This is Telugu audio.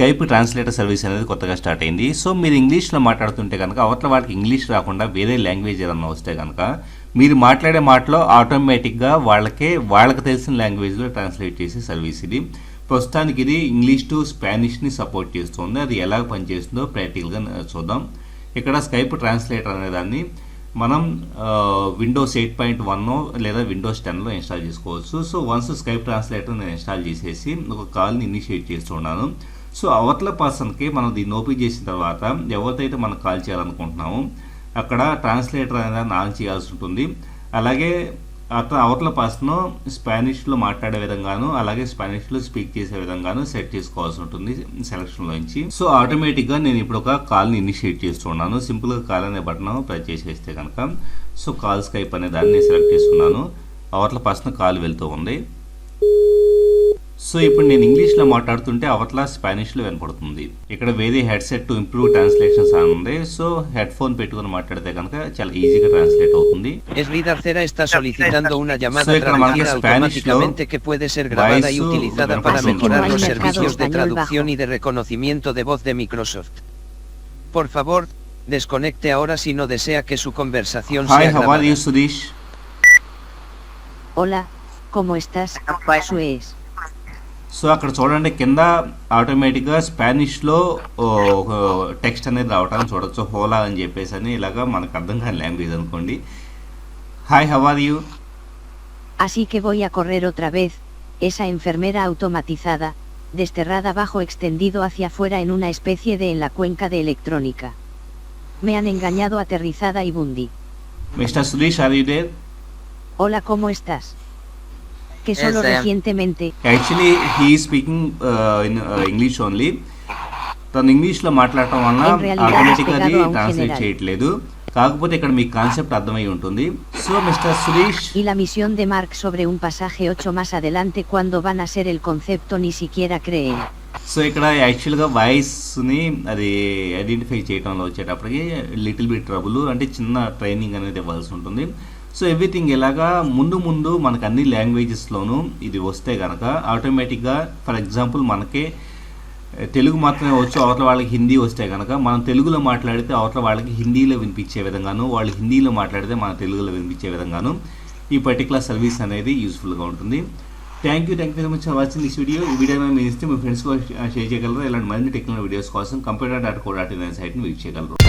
స్కైప్ ట్రాన్స్లేటర్ సర్వీస్ అనేది కొత్తగా స్టార్ట్ అయింది. సో మీరు ఇంగ్లీష్లో మాట్లాడుతుంటే కనుక అవతల వాళ్ళకి ఇంగ్లీష్ రాకుండా వేరే లాంగ్వేజ్ ఏదన్నా వస్తే కనుక మీరు మాట్లాడే మాటలో ఆటోమేటిక్గా వాళ్ళకే వాళ్ళకి తెలిసిన లాంగ్వేజ్లో ట్రాన్స్లేట్ చేసే సర్వీస్ ఇది. ప్రస్తుతానికి ఇది ఇంగ్లీష్ టు స్పానిష్ని సపోర్ట్ చేస్తుంది. అది ఎలా పనిచేస్తుందో ప్రాక్టికల్గా చూద్దాం. ఇక్కడ స్కైప్ ట్రాన్స్లేటర్ అనే దాన్ని మనం విండోస్ ఎయిట్ పాయింట్ వన్ లేదా విండోస్ టెన్లో ఇన్స్టాల్ చేసుకోవచ్చు. సో వన్స్ స్కైప్ ట్రాన్స్లేటర్ నేను ఇన్స్టాల్ చేసేసి ఒక కాల్ని ఇనిషియేట్ చేస్తున్నాను సో అవతల పర్సన్కి మనం దీన్ని ఓపెన్ చేసిన తర్వాత ఎవరికైతే మనం కాల్ చేయాలనుకుంటున్నామో అక్కడ ట్రాన్స్లేటర్ అనేది ఆన్ చేయాల్సి ఉంటుంది. అలాగే అతను అవతల పర్సన్ స్పానిష్లో మాట్లాడే విధంగాను అలాగే స్పానిష్లో స్పీక్ చేసే విధంగాను సెట్ చేసుకోవాల్సి ఉంటుంది సెలక్షన్లోంచి సో ఆటోమేటిక్గా నేను ఇప్పుడు ఒక కాల్ని ఇనిషియేట్ చేస్తున్నాను సింపుల్గా కాల్ అనే బటన్ ప్రెస్ చేసేస్తే కనుక సో కాల్ స్కైప్ అనే దాన్ని సెలెక్ట్ చేస్తున్నాను అవతల పర్సన్ కాల్ వెళ్తూ ఉంది. సో ఇప్పుడు నేను ఇంగ్లీష్లో మాట్లాడుతుంటే అవతల స్పానిష్లో వినపడుతుంది ఇక్కడ వేరే హెడ్సెట్ టు ఇంప్రూవ్ ట్రాన్స్లేషన్స్ అని ఉంది సో హెడ్ ఫోన్ పెట్టుకుని మాట్లాడితే కనుక చాలా ఈజీగా ట్రాన్స్లేట్ అవుతుంది Esrid Arcera está solicitando una llamada Soy Camargo traducida Spanish, automáticamente ¿no? que puede ser grabada y Waisu, utilizada Así para que mejorar no hay los mercado servicios de español traducción bajo. y de reconocimiento de voz de Microsoft. Por favor, desconecte ahora si no desea que su conversación hi sea how are you grabada. Sudheesh Hola, ¿cómo estás? Suez. So అక్కడ చూడండి కింద ఆటోమేటిక్గా స్పానిష్లో టెక్స్ట్ అనేది రావటం చూడొచ్చు హోలా అని చెప్పేసి అని ఇలాగా మనకు అర్థం కాని లాంగ్వేజ్ అనుకోండి hi how are you Así que voy a correr otra vez, esa enfermera automatizada, desterrada bajo extendido hacia afuera en una especie de en la cuenca de electrónica. Me han engañado aterrizada y bundi. Mister Sudheesh are you there Hola, ¿cómo estás? Que solo Yes, I am. recientemente, actually he speaking in English only తను ఇంగ్లీష్లో మాట్లాడటం In realidad, ఆటోమేటిక్గా అది ట్రాన్స్లేట్. చేయట్లేదు కాకపోతే ఇక్కడ మీకు కాన్సెప్ట్ అర్థమై ఉంటుంది so mister Sudheesh y la misión de Mark sobre un pasaje 8 más adelante cuando van a ser el concepto ni siquiera creen. So ఇక్కడ యాక్చువల్గా వాయిస్ని అది ఐడెంటిఫై చేయడంలో వచ్చేటప్పటికి లిటిల్ బిట్ ట్రబుల్ అంటే చిన్న ట్రైనింగ్ అనేది ఇవ్వాల్సి ఉంటుంది సో ఎవ్రీథింగ్ ఇలాగా ముందు ముందు మనకు అన్ని లాంగ్వేజెస్లోనూ ఇది వస్తే కనుక ఆటోమేటిక్గా ఫర్ ఎగ్జాంపుల్ మనకే తెలుగు మాత్రమే వచ్చు అవతల వాళ్ళకి హిందీ వస్తే కనుక మనం తెలుగులో మాట్లాడితే అవతల వాళ్ళకి హిందీలో వినిపించే విధంగాను వాళ్ళు హిందీలో మాట్లాడితే మన తెలుగులో వినిపించే విధంగాను ఈ పర్టికులర్ సర్వీస్ అనేది యూస్ఫుల్గా ఉంటుంది. Thank you thank you very much for watching this video ఈ వీడియో మీరు ఇస్తే మీ ఫ్రెండ్స్ షేర్ చేయగలరు? ఇలాంటి మరిన్ని టెక్నాలజీ వీడియోస్ కోసం computer dot co dot in సైట్ని వీక్ చేయగలరు?